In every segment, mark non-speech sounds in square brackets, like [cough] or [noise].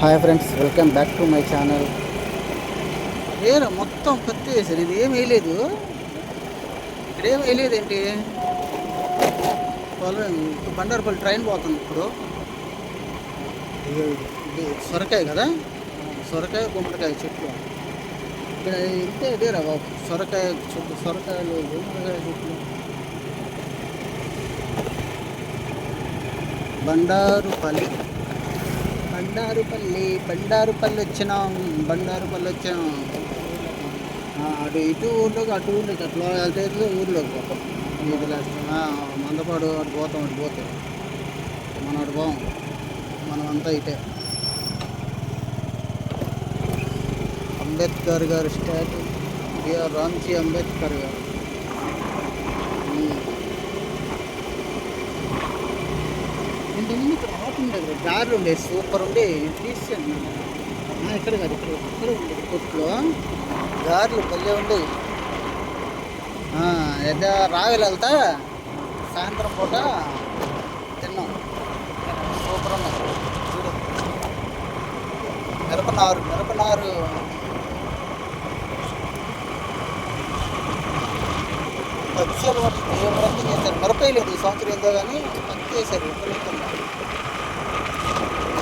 Hi friends welcome back to my channel ఏరా మొత్తం పత్తి వేసారు. ఇది ఏం వేయలేదు? ఇక్కడ ఏం వేయలేదేంటి ఇప్పుడు బండారుపల్లి ట్రైన్ పోతుంది ఇప్పుడు. సొరకాయ కదా? సొరకాయ గుమ్మడికాయ చెట్లు. ఇక్కడ ఇంతే ఇదేరా బాబు. సొరకాయ చెట్లు సొరకాయలు గుమ్మడికాయ చెట్లు. బండారుపల్లి బండారుపల్లి బండారుపల్లి వచ్చినాం బండారుపల్లి వచ్చాం అటు ఇటు ఊర్లోకి అటు ఊర్లోకి అట్లా వెళ్తే ఊర్లోకి పోతాం. ఇది లాస్ట్. మందపాడు అటు పోతాం అటు పోతాం. మనం అటు పోం. మనం అంతా ఇటే. అంబేద్కర్ గారు స్టాట్యూ బిఆర్ రామ్జీ అంబేద్కర్ గారు. ఇంతకుముందు ఉండేది ఉండే ఉండేది సూపర్ ఉండే తీసాను ఇక్కడ కాదు ఇక్కడ ఇక్కడ ఉండేది కొట్లో. దారులు పల్లె ఉండేవి ఏదో రావిలు వెళ్తా సాయంత్రం పూట తిన్నాం. సూపర్ ఉన్నాయి చూడు. మిరపనారు మిరపనారు పక్షులు తీవ్రంగా చేశారు మిరపకాయ లేదు ఈ సంవత్సరం ఏందో కానీ పత్తి చేశారు విపరీతంగా.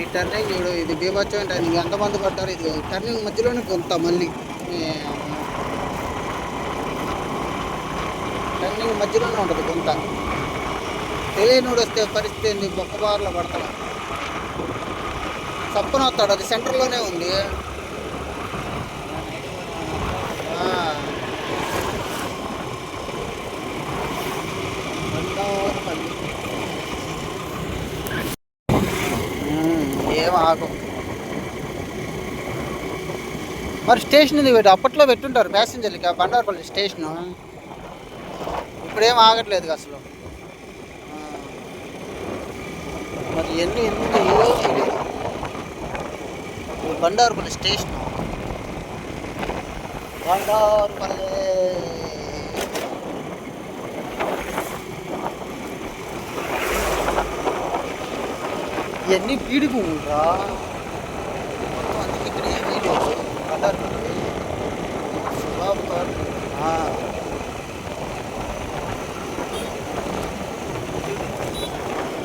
ఈ టర్నింగ్ చూడు ఇది బీభత్సమైన టర్నింగ్ ఎంతమంది పడ్డారు ఇది టర్నింగ్ మధ్యలోనే కొంత మళ్ళీ. టర్నింగ్ మధ్యలోనే ఉంటుంది కొంత. తెలియనోడు వస్తే పరిస్థితి ఏంది? బొక్కబారులో పడతాడు సప్పన వస్తాడు అది సెంటర్లోనే ఉంది ఆ. బండారుపల్లి. ఉమ్, మరి స్టేషన్ ఇది పెట్టి అప్పట్లో పెట్టుంటారు ప్యాసింజర్లకి ఆ బండారపల్లి స్టేషను. ఇప్పుడేం ఆగట్లేదు అసలు. మరి ఎన్ని ఎందుకు బండారపల్లి బండారుపల్లి స్టేషన్. బండారుపల్లి. ఇవన్నీ సుబాబు గారు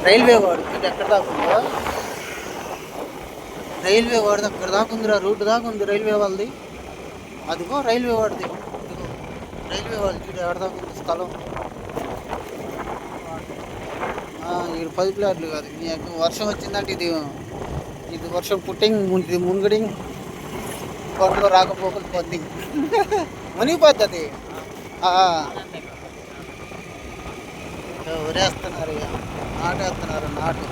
రైల్వే వాడు ఇది ఎక్కడ దాకా రైల్వే వాడిది అక్కడ దాకా ఉందిరా రూట్ దాకా ఉంది రైల్వే వాళ్ళది. అదిగో రైల్వే వాడిది. రైల్వే వాళ్ళది ఇక్కడ ఎక్కడ దాకా ఉంది స్థలం. ఇక్కడ పది ప్లాట్లు కాదు. నీకు వర్షం వచ్చిందంటే ఇది ఇది వర్షం పుట్టింగ్ ఇది మునుగడింగ్ కొండలో రాకపోకలు పొద్ది [laughs] మునిగిపోద్ది అది ఆ. ఇక. నాటేస్తున్నారు నాటు.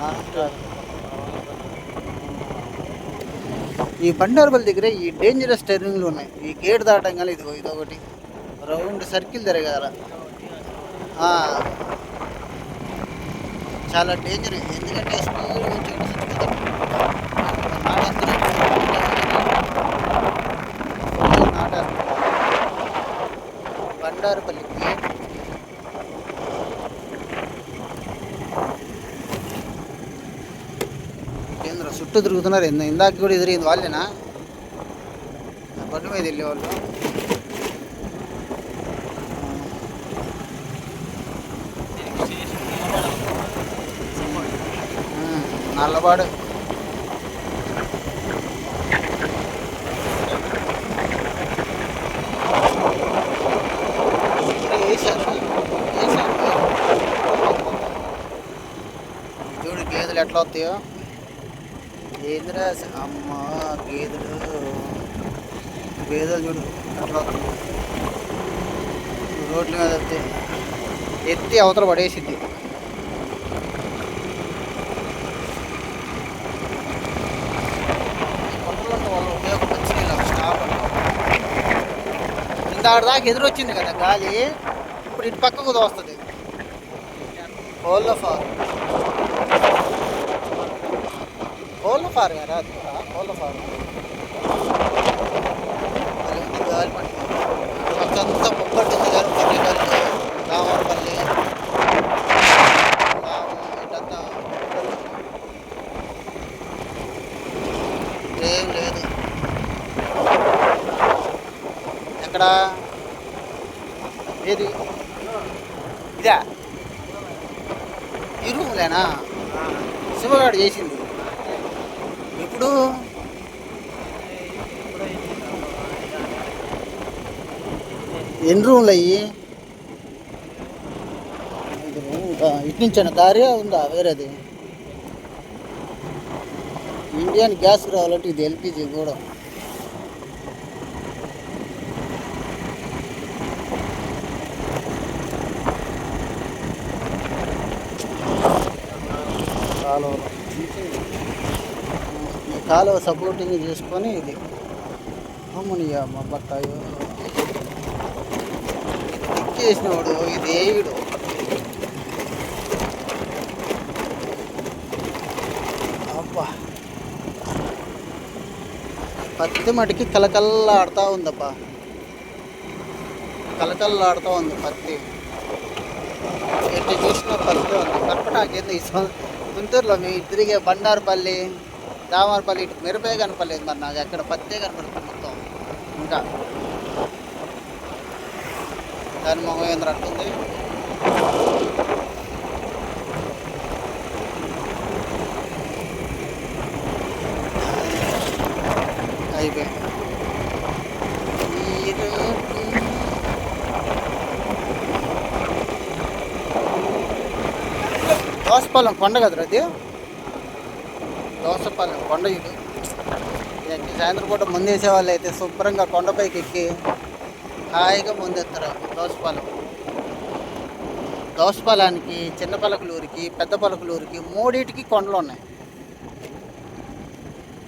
నాటు. ఈ బండార్బల్ దగ్గర ఈ డేంజరస్ టర్నింగ్లు ఉన్నాయి. ఈ గేట్ దాటంగానే ఇదిగో ఇదొకటి. రౌండ్ సర్కిల్ తిరగాల. చాలా డేంజర్ ఎందుకంటే స్పీడ్ వచ్చి నాటేస్తున్నారు బండారుపల్లికి కేంద్ర చుట్టూ తిరుగుతున్నారు? ఇంద ఇందాక కూడా ఎదిరింది వాళ్ళేనా? ఆ బండి మీద వెళ్ళేవాళ్ళు ఆ, నల్లబాడు చూడు గేదెలు ఎట్లా వస్తాయో? ఏందిరా అమ్మ గేదెలు. గేదెలు చూడు ఎట్లా వస్తాయి. రోడ్ల మీద వస్తాయి ఎత్తి అవతల పడేసిద్ది దాకా ఎదురొచ్చింది కదా గాలి. ఇప్పుడు ఇటు పక్కకు దోస్తుంది. కోళ్ళ ఫార్. కోళ్ళ ఫార్ కదా అది కూడా? కోళ్ళ ఫార్. గాలి ఇక్కడ? ఏది? ఇదా? ఈ రూమ్లేనా? శివగాడు చేసింది. ఎప్పుడు? ఎన్ని రూమ్లు అయ్యి రూమ్ ఇటు నుంచేనా దారి ఉందా? వేరేది? ఇండియన్ గ్యాస్ రావాలంటే ఇది ఎల్పిజి కూడా కాలువ ఈ కాలువ సపోర్టింగ్ చేసుకొని ఇది. అమ్మనియా మా బత్తాయో. చేసినవాడు ఇది ఏయుడు అబ్బా. పత్తి మటుకి కలకల్లాడుతూ ఉందబ్బా. కలకల్లాడుతూ ఉంది పత్తి. ఎట్లా చూసిన పత్తి ఉంది. కర్పటాకేంది ఈ గుంటూరులో మీ తిరిగే బండారుపల్లి దామరపల్లి ఇటు మిరపే కనపడలేదు మరి నాకు. ఎక్కడ పత్తే కనపడుతుంది మొత్తం. ఇంకా. దాని మహేంద్ర అంటుంది. అయిపోయింది. ఈ దోసపాలెం కొండ కదరా అది? దోసపాలెం కొండ ఇది. ఇదండి సాయంత్రం పూట ముందేసే వాళ్ళు అయితే శుభ్రంగా కొండపైకి ఎక్కి హాయిగా ముందెత్తారు దోసపాలెం. దోసపాలానికి చిన్న పలకలూరికి పెద్ద పలకలూరికి మూడింటికి కొండలు ఉన్నాయి.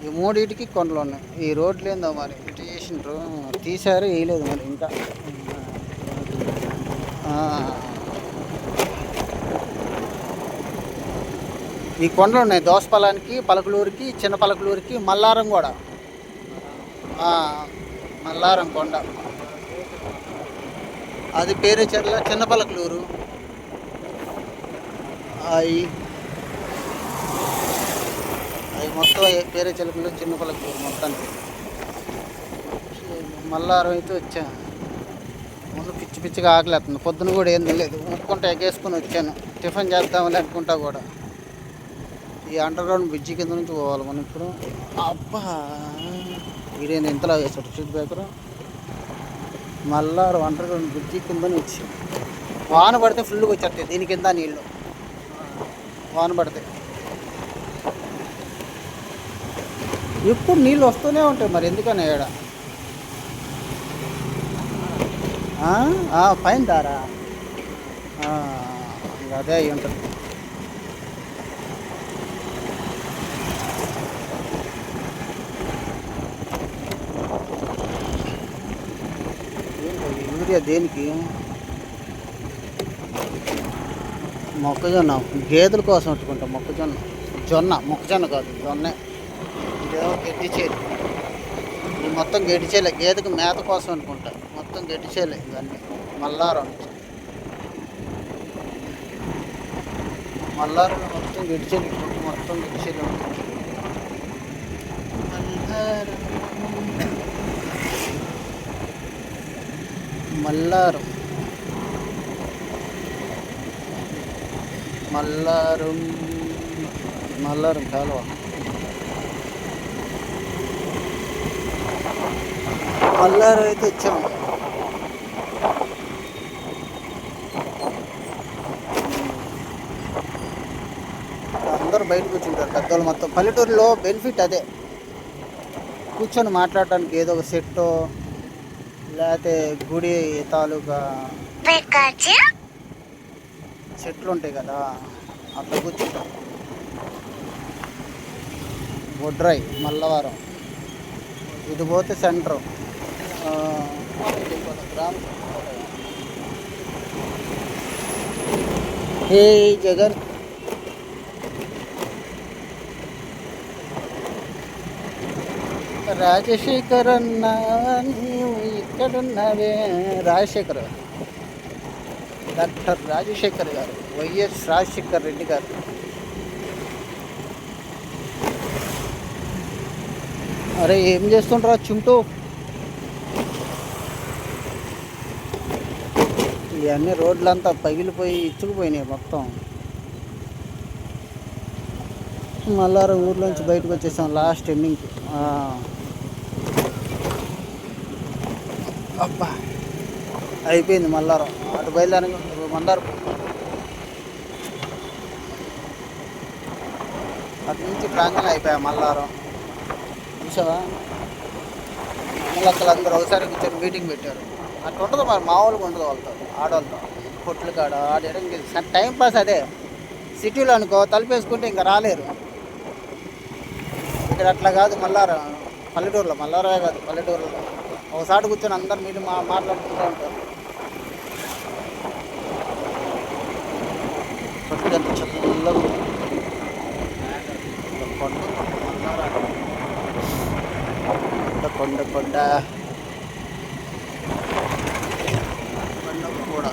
ఈ మూడింటికి కొండలు ఉన్నాయి. ఈ రోడ్లు ఏందో మరి ఇటు చేసినారు తీశారు వేయలేదు మరి ఇంకా. ఈ కొండలు ఉన్నాయి. దోసపలానికి పలకలూరికి చిన్న పలకలూరికి మల్లారం కూడా. మల్లారం కొండ. అది పేరు చెర్ల చిన్న పలకలూరు. అవి అవి మొత్తం పేరే చిలకలు చిన్న పలకలూరు మొత్తానికి. మల్లారం అయితే వచ్చాను ముందు పిచ్చి పిచ్చిగా ఆకలేస్తుంది పొద్దున కూడా ఏం లేదు ఉప్పుకుంటా ఎగేసుకొని వచ్చాను. టిఫిన్ చేద్దామని అనుకుంటా కూడా. ఈ అండర్ గ్రౌండ్ బ్రిడ్జి కింద నుంచి పోవాలి మనం ఇప్పుడు. అబ్బా! వీడేంది ఎంతలా వేసాడు షూట్ బ్రేకర్ మళ్ళా అండర్ గ్రౌండ్ బ్రిడ్జి కింద నుంచి. వాన పడితే ఫుల్గా వచ్చేస్తాయి. దీని కింద నీళ్ళు వాన పడితే. ఎప్పుడు నీళ్ళు వస్తూనే ఉంటాయి మరి. ఎందుకని ఏడ? పైన దారా? అదే అయి ఉంటుంది. ఏంటి దేనికి? మొక్కజొన్న. గేదెల కోసం పెట్టుకుంటాం మొక్కజొన్న. జొన్న మొక్కజొన్న కాదు జొన్నే. ఇదేమో గడ్డి చేలు. ఇది మొత్తం గడ్డి చేయలే గేదెకి మేత కోసం అనుకుంటా. మొత్తం గడ్డి చేయలే ఇవన్నీ. మల్లారం. మల్లారం మొత్తం గడ్డి చేలు మొత్తం గడ్డి చేలు. ఉంటుంది మల్లారం. మల్లారం మల్లారం కాలువ. మల్లారు అయితే ఇచ్చాము అందరూ బయటకు కూర్చుంటారు పెద్దవాళ్ళు మొత్తం. పల్లెటూరులో బెనిఫిట్ అదే. కూర్చొని మాట్లాడడానికి ఏదో ఒక సెట్టో లేకపోతే గుడి తాలూకా చెట్లు ఉంటాయి కదా అక్కడ కూర్చుంటాం. బొడ్రాయి మల్లవారం. ఇది పోతే సెంటర్. హే జగన్ రాజశేఖర్ అన్న నీవు ఇక్కడున్నవే. రాజశేఖర్ డాక్టర్ రాజశేఖర్ గారు వైఎస్ రాజశేఖర్ రెడ్డి గారు. అరే ఏం చేస్తుంటారా చుంటూ? ఇవన్నీ రోడ్లంతా పగిలిపోయి ఇచ్చుకుపోయినాయి మొత్తం. మళ్ళారా ఊర్లోంచి బయటకు వచ్చేసాం లాస్ట్ ఎండింగ్కి. అబ్బా! అయిపోయింది మల్లారం. అటు బయలుదేరి మందారు. అటు నుంచి ప్రాంతం అయిపోయా మల్లారం. చూసావా? మళ్ళీ అందరూ ఒకసారి కూర్చొని మీటింగ్ పెట్టారు. అట్లా ఉండదు మరి మామూలుగా ఉండదు వాళ్ళతో ఆడవాళ్ళతో కొట్లు కాడ ఆడేయడం టైం పాస్ అదే. సిటీలో అనుకో తలుపేసుకుంటే ఇంకా రాలేరు. ఇక్కడ అట్లా కాదు మల్లారం. పల్లెటూరులో మల్లారమే కాదు పల్లెటూరులో. ఒకసారి కూర్చొని అందరు మీరు మా మాట్లాడుకుంటూ ఉంటారు. ప్రకృతి అంత చల్లగా కొండ కొండ కొండ కొండ. కొండ కూడా